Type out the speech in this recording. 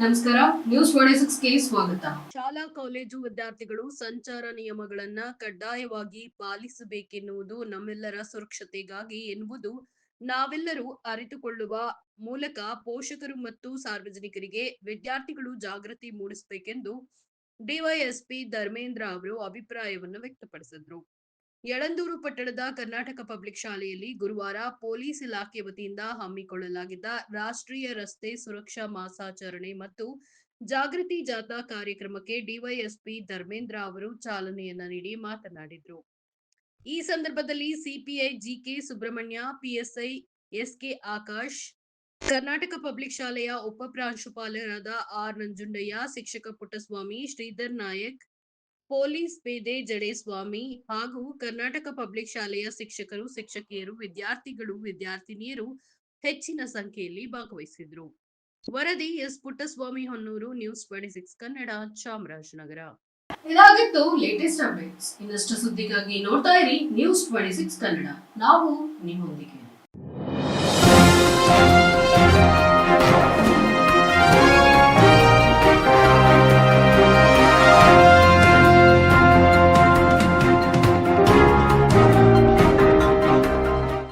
ನಮಸ್ಕಾರ ನ್ಯೂಸ್ ಸ್ವಾಗತ. ಶಾಲಾ, ಕಾಲೇಜು ವಿದ್ಯಾರ್ಥಿಗಳು ಸಂಚಾರ ನಿಯಮಗಳನ್ನ ಕಡ್ಡಾಯವಾಗಿ ಪಾಲಿಸಬೇಕೆನ್ನುವುದು ನಮ್ಮೆಲ್ಲರ ಸುರಕ್ಷತೆಗಾಗಿ ಎನ್ನುವುದು ನಾವೆಲ್ಲರೂ ಅರಿತುಕೊಳ್ಳುವ ಮೂಲಕ ಪೋಷಕರು ಮತ್ತು ಸಾರ್ವಜನಿಕರಿಗೆ ವಿದ್ಯಾರ್ಥಿಗಳು ಜಾಗೃತಿ ಮೂಡಿಸಬೇಕೆಂದು ಡಿವೈಎಸ್ಪಿ ಧರ್ಮೇಂದ್ರ ಅವರು ಅಭಿಪ್ರಾಯವನ್ನು ವ್ಯಕ್ತಪಡಿಸಿದ್ರು. ಯಳಂದೂರು ಪಟ್ಟಣದ ಕರ್ನಾಟಕ ಪಬ್ಲಿಕ್ ಶಾಲೆಯಲ್ಲಿ ಗುರುವಾರ ಪೊಲೀಸ್ ಇಲಾಖೆ ವತಿಯಿಂದ ಹಮ್ಮಿಕೊಳ್ಳಲಾಗಿದ್ದ ರಾಷ್ಟ್ರೀಯ ರಸ್ತೆ ಸುರಕ್ಷಾ ಮಾಸಾಚರಣೆ ಮತ್ತು ಜಾಗೃತಿ ಜಾಥಾ ಕಾರ್ಯಕ್ರಮಕ್ಕೆ ಡಿವೈಎಸ್ಪಿ ಧರ್ಮೇಂದ್ರ ಅವರು ಚಾಲನೆಯನ್ನ ನೀಡಿ ಮಾತನಾಡಿದರು. ಈ ಸಂದರ್ಭದಲ್ಲಿ CPI GK Subrahmanya, PSI SK Akash, Karnataka public ಶಾಲೆಯ ಉಪ ಪ್ರಾಂಶುಪಾಲರಾದ ಆರ್ ನಂಜುಂಡಯ್ಯ, ಶಿಕ್ಷಕ ಪುಟ್ಟಸ್ವಾಮಿ, ಶ್ರೀಧರ್ ನಾಯಕ್ ಪೊಲೀಸ್ ಪೇದೆ ಜಡೇಸ್ವಾಮಿ ಹಾಗೂ ಕರ್ನಾಟಕ ಪಬ್ಲಿಕ್ ಶಾಲೆಯ ಶಿಕ್ಷಕರು, ಶಿಕ್ಷಕಿಯರು, ವಿದ್ಯಾರ್ಥಿಗಳು, ವಿದ್ಯಾರ್ಥಿನಿಯರು ಹೆಚ್ಚಿನ ಸಂಖ್ಯೆಯಲ್ಲಿ ಭಾಗವಹಿಸಿದ್ರು. ವರದಿ S. Puttaswamy Honnur, news twenty six Kannada, Chamarajanagar. ಇದಾಗಿತ್ತು ಲೇಟೆಸ್ಟ್ ಅಪ್ಡೇಟ್ಸ್ ಇನ್ನಷ್ಟು ಸುದ್ದಿಗಾಗಿ ನೋಡ್ತಾ ಇರಿ ನ್ಯೂಸ್ ಟ್ವೆಂಟಿ ಸಿಕ್ಸ್ ಕನ್ನಡ. ನಾವು ನಿಮ್ಮೊಂದಿಗೆ.